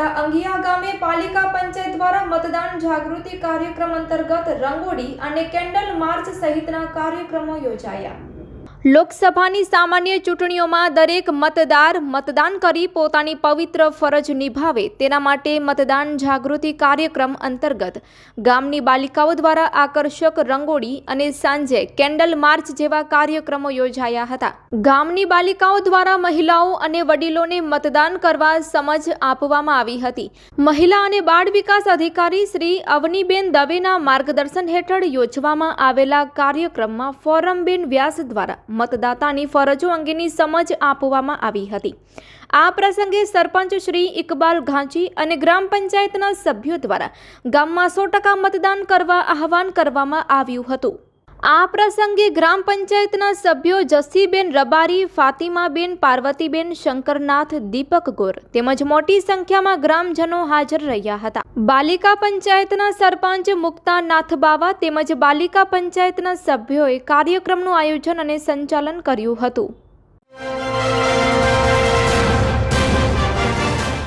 આંગિયા ગામે પાલિકા પંચાયત દ્વારા મતદાન જાગૃતિ કાર્યક્રમ અંતર્ગત રંગોળી અને કેન્ડલ માર્ચ સહિતના કાર્યક્રમો યોજાયા. લોકસભાની સામાન્ય ચૂંટણીઓમાં દરેક મતદાર મતદાન કરી પોતાની પવિત્ર ફરજ નિભાવે. તેના માટે મતદાન જાગૃતિ કાર્યક્રમ અંતર્ગત ગામની બાલિકાઓ દ્વારા આકર્ષક રંગોળી અને સાંજે કેન્ડલ માર્ચ જેવા કાર્યક્રમો યોજાયા હતા. ગામની બાલિકાઓ દ્વારા મહિલાઓ અને વડીલોને મતદાન કરવા સમજ આપવામાં આવી હતી. મહિલા અને બાળ વિકાસ અધિકારી શ્રી અવનીબેન દવેના માર્ગદર્શન હેઠળ યોજવામાં આવેલા કાર્યક્રમમાં ફોરમબેન વ્યાસ દ્વારા મતદાતાની ફરજો અંગેની સમજ આપવામાં આવી હતી. આ પ્રસંગે સરપંચ શ્રી ઇકબાલ ઘાંચી અને ગ્રામ પંચાયતના સભ્યો દ્વારા ગામમાં સો ટકા મતદાન કરવા આહવાન કરવામાં આવ્યું હતું. આ પ્રસંગે ગ્રામ પંચાયતના સભ્યો જસ્સીબેન રબારી, ફાતિમાબેન, પાર્વતીબેન, શંકરનાથ, દીપક ગોર તેમજ મોટી સંખ્યામાં ગ્રામજનો હાજર રહ્યા હતા. બાલિકા પંચાયતના સરપંચ મુક્તા નાથબાવા તેમજ બાલિકા પંચાયતના સભ્યોએ કાર્યક્રમનું આયોજન અને સંચાલન કર્યું હતું.